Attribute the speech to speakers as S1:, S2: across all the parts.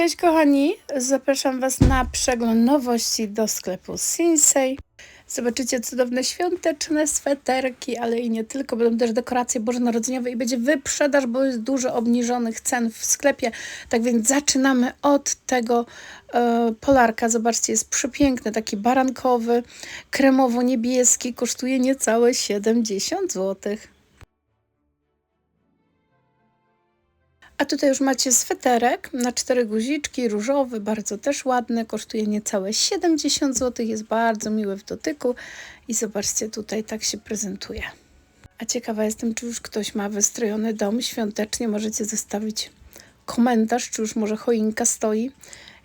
S1: Cześć kochani, zapraszam Was na przegląd nowości do sklepu Sinsei. Zobaczycie cudowne świąteczne sweterki, ale i nie tylko. Będą też dekoracje bożonarodzeniowe i będzie wyprzedaż, bo jest dużo obniżonych cen w sklepie. Tak więc zaczynamy od tego e, polarka. Zobaczcie, jest przepiękny, taki barankowy, kremowo-niebieski. Kosztuje niecałe 70 złotych. A tutaj już macie sweterek na cztery guziczki, różowy, bardzo też ładny, kosztuje niecałe 70 zł, jest bardzo miły w dotyku i zobaczcie, tutaj tak się prezentuje. A ciekawa jestem, czy już ktoś ma wystrojony dom świątecznie, możecie zostawić komentarz, czy już może choinka stoi.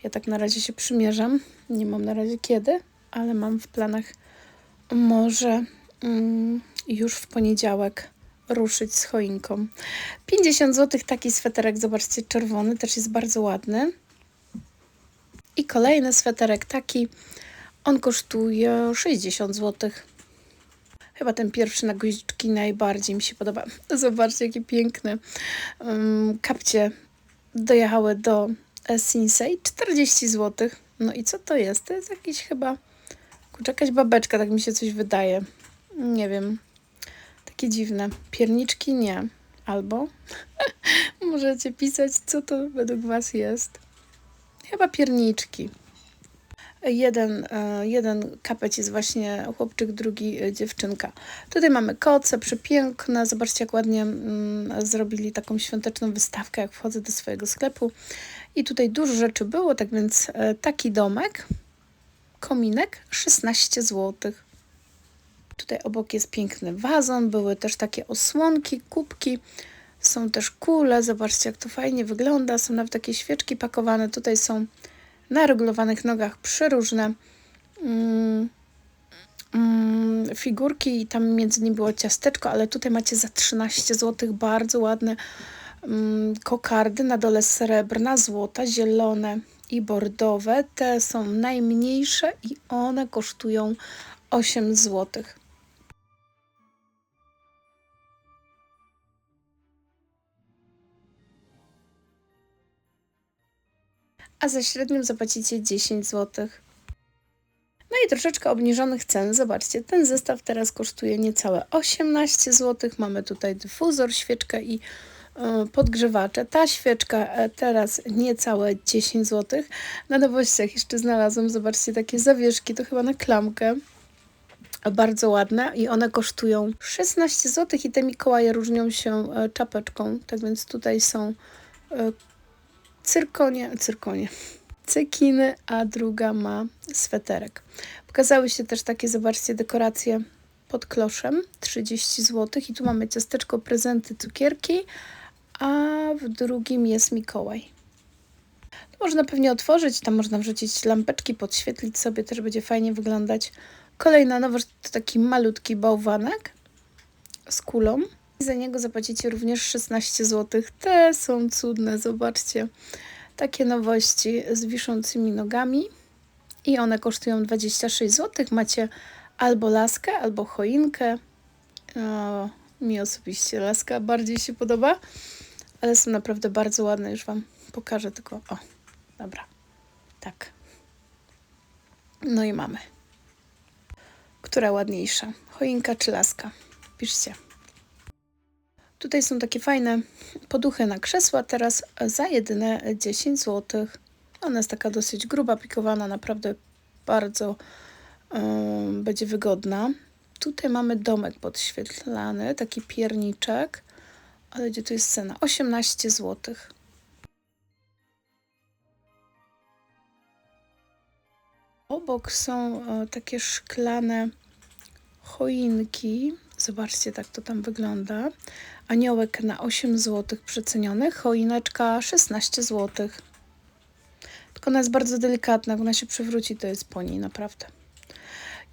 S1: Ja tak na razie się przymierzam, nie mam na razie kiedy, ale mam w planach może mm, już w poniedziałek ruszyć z choinką. 50 zł taki sweterek, zobaczcie, czerwony, też jest bardzo ładny. I kolejny sweterek taki, on kosztuje 60 zł. Chyba ten pierwszy na guziczki najbardziej mi się podoba. Zobaczcie, jakie piękne um, kapcie dojechały do Sinsei. 40 zł. No i co to jest? To jest jakiś chyba... Kurczę, jakaś babeczka, tak mi się coś wydaje. Nie wiem. Takie dziwne. Pierniczki nie. Albo możecie pisać, co to według Was jest. Chyba pierniczki. Jeden, e, jeden kapeć jest właśnie chłopczyk, drugi e, dziewczynka. Tutaj mamy koce, przepiękne. Zobaczcie, jak ładnie mm, zrobili taką świąteczną wystawkę, jak wchodzę do swojego sklepu. I tutaj dużo rzeczy było, tak więc e, taki domek, kominek, 16 złotych. Tutaj obok jest piękny wazon, były też takie osłonki, kubki. Są też kule, zobaczcie jak to fajnie wygląda. Są nawet takie świeczki pakowane. Tutaj są na regulowanych nogach przeróżne mm, mm, figurki i tam między nimi było ciasteczko, ale tutaj macie za 13 zł bardzo ładne mm, kokardy. Na dole srebrna, złota, zielone i bordowe. Te są najmniejsze i one kosztują 8 złotych. A za średnią zapłacicie 10 zł. No i troszeczkę obniżonych cen. Zobaczcie, ten zestaw teraz kosztuje niecałe 18 zł. Mamy tutaj dyfuzor, świeczkę i e, podgrzewacze. Ta świeczka e, teraz niecałe 10 zł. Na nowościach jeszcze znalazłam, zobaczcie, takie zawieszki, to chyba na klamkę. Bardzo ładne i one kosztują 16 zł i te Mikołaje różnią się e, czapeczką. Tak więc tutaj są cyrkonie, cyrkonie, cekiny, a druga ma sweterek. Pokazały się też takie, zobaczcie, dekoracje pod kloszem, 30 zł i tu mamy ciasteczko, prezenty, cukierki, a w drugim jest Mikołaj. Można pewnie otworzyć, tam można wrzucić lampeczki, podświetlić sobie, też będzie fajnie wyglądać. Kolejna nowość to taki malutki bałwanek z kulą. Za niego zapłacicie również 16 zł. Te są cudne, zobaczcie. Takie nowości z wiszącymi nogami. I one kosztują 26 zł. Macie albo laskę, albo choinkę. O, mi osobiście laska bardziej się podoba, ale są naprawdę bardzo ładne. Już Wam pokażę tylko. O, dobra. Tak. No i mamy. Która ładniejsza? Choinka czy laska? Piszcie. Tutaj są takie fajne poduchy na krzesła, teraz za jedyne 10 zł. Ona jest taka dosyć gruba, pikowana, naprawdę bardzo będzie wygodna. Tutaj mamy domek podświetlany, taki pierniczek, ale gdzie tu jest cena? 18 zł. Obok są e, takie szklane choinki. Zobaczcie, tak to tam wygląda. Aniołek na 8 zł przeceniony, choineczka 16 zł. Tylko ona jest bardzo delikatna, jak ona się przewróci, to jest po niej naprawdę.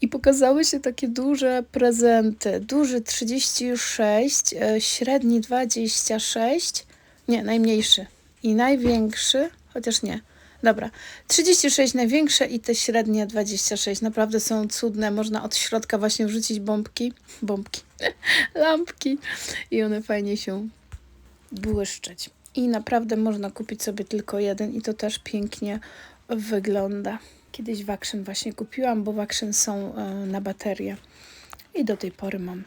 S1: I pokazały się takie duże prezenty. Duży 36, e, średni 26, nie, najmniejszy i największy, chociaż nie, Dobra, 36 największe i te średnie 26. Naprawdę są cudne. Można od środka właśnie wrzucić bombki, bombki, lampki i one fajnie się błyszczeć. i naprawdę można kupić sobie tylko jeden i to też pięknie wygląda. Kiedyś Waction właśnie kupiłam, bo Waction są e, na baterię i do tej pory mam.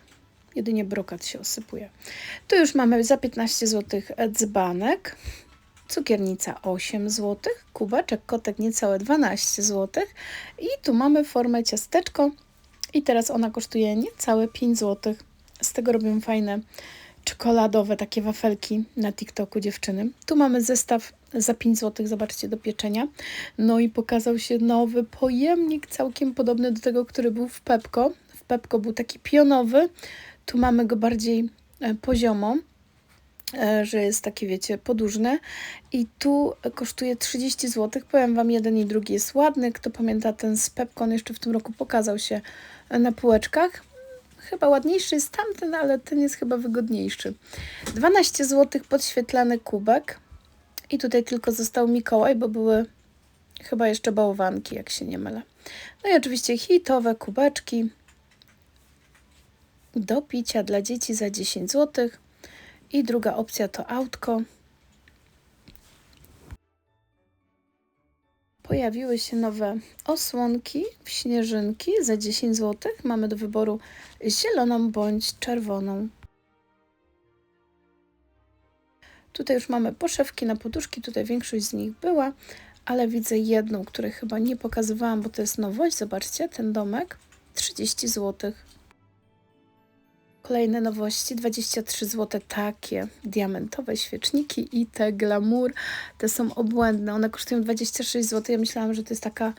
S1: Jedynie brokat się osypuje. Tu już mamy za 15 zł dzbanek, cukiernica 8 zł, kubeczek kotek niecałe 12 zł i tu mamy formę ciasteczko i teraz ona kosztuje niecałe 5 zł. Z tego robią fajne czekoladowe takie wafelki na TikToku dziewczyny. Tu mamy zestaw za 5 zł, zobaczcie, do pieczenia. No i pokazał się nowy pojemnik, całkiem podobny do tego, który był w Pepko. W Pepko był taki pionowy, tu mamy go bardziej e, poziomo, że jest taki, wiecie, podłużny. I tu kosztuje 30 zł. Powiem Wam, jeden i drugi jest ładny. Kto pamięta ten z Pepko, on jeszcze w tym roku pokazał się na półeczkach. Chyba ładniejszy jest tamten, ale ten jest chyba wygodniejszy. 12 zł podświetlany kubek. I tutaj tylko został Mikołaj, bo były chyba jeszcze bałwanki, jak się nie mylę. No i oczywiście hitowe kubeczki do picia dla dzieci za 10 zł. I druga opcja to autko. Pojawiły się nowe osłonki śnieżynki za 10 zł. Mamy do wyboru zieloną bądź czerwoną. Tutaj już mamy poszewki na poduszki, tutaj większość z nich była, ale widzę jedną, której chyba nie pokazywałam, bo to jest nowość. Zobaczcie, ten domek 30 zł. Kolejne nowości, 23 zł, takie diamentowe świeczniki i te glamour, te są obłędne, one kosztują 26 zł, ja myślałam, że to jest taka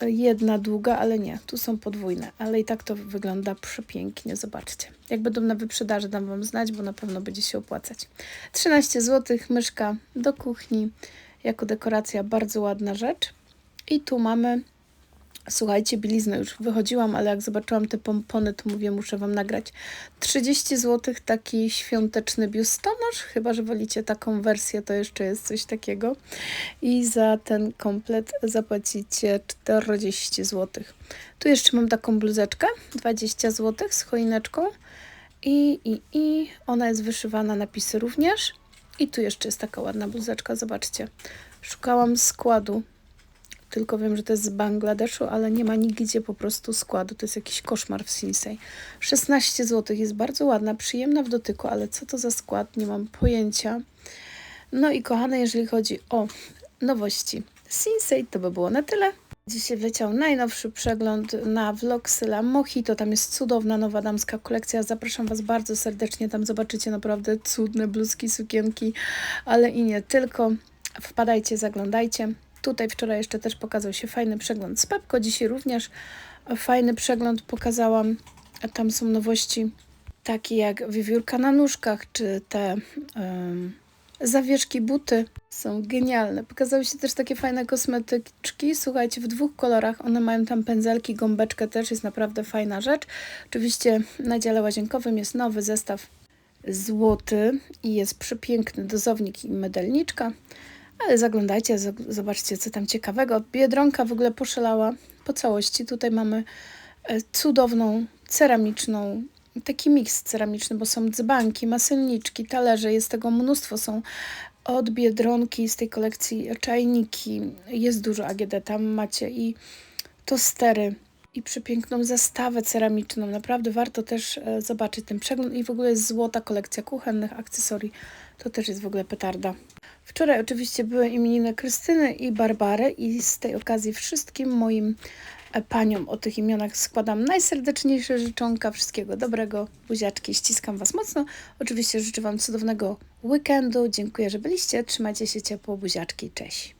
S1: e, jedna długa, ale nie, tu są podwójne, ale i tak to wygląda przepięknie, zobaczcie. Jak będą na wyprzedaży, dam Wam znać, bo na pewno będzie się opłacać. 13 zł, myszka do kuchni, jako dekoracja, bardzo ładna rzecz. I tu mamy Słuchajcie, bieliznę już wychodziłam, ale jak zobaczyłam te pompony, to mówię, muszę Wam nagrać. 30 zł taki świąteczny biustonosz, chyba że wolicie taką wersję, to jeszcze jest coś takiego. I za ten komplet zapłacicie 40 zł. Tu jeszcze mam taką bluzeczkę, 20 zł z choineczką. I, i, I ona jest wyszywana, napisy również. I tu jeszcze jest taka ładna bluzeczka, zobaczcie. Szukałam składu tylko wiem, że to jest z Bangladeszu, ale nie ma nigdzie po prostu składu. To jest jakiś koszmar w Sinsei. 16 zł jest bardzo ładna, przyjemna w dotyku, ale co to za skład? Nie mam pojęcia. No i kochane, jeżeli chodzi o nowości Sinsei, to by było na tyle. Dzisiaj wleciał najnowszy przegląd na Vlogsyla Mojito. Tam jest cudowna nowa damska kolekcja. Zapraszam Was bardzo serdecznie. Tam zobaczycie naprawdę cudne bluzki, sukienki, ale i nie tylko. Wpadajcie, zaglądajcie. Tutaj wczoraj jeszcze też pokazał się fajny przegląd z Pepko. Dzisiaj również fajny przegląd pokazałam. Tam są nowości takie jak wiewiórka na nóżkach, czy te um, zawieszki buty. Są genialne. Pokazały się też takie fajne kosmetyczki. Słuchajcie, w dwóch kolorach. One mają tam pędzelki, gąbeczkę też. Jest naprawdę fajna rzecz. Oczywiście na dziale łazienkowym jest nowy zestaw złoty i jest przepiękny dozownik i mydelniczka. Ale zaglądajcie, zobaczcie co tam ciekawego. Biedronka w ogóle poszalała po całości. Tutaj mamy e, cudowną ceramiczną, taki miks ceramiczny, bo są dzbanki, maselniczki, talerze, jest tego mnóstwo. Są od Biedronki z tej kolekcji czajniki. Jest dużo AGD, tam macie i tostery i przepiękną zastawę ceramiczną. Naprawdę warto też e, zobaczyć ten przegląd i w ogóle jest złota kolekcja kuchennych akcesorii. To też jest w ogóle petarda. Wczoraj oczywiście były imieniny Krystyny i Barbary i z tej okazji wszystkim moim e, paniom o tych imionach składam najserdeczniejsze życzonka, wszystkiego dobrego, buziaczki, ściskam Was mocno. Oczywiście życzę Wam cudownego weekendu, dziękuję, że byliście, trzymajcie się ciepło, buziaczki, cześć.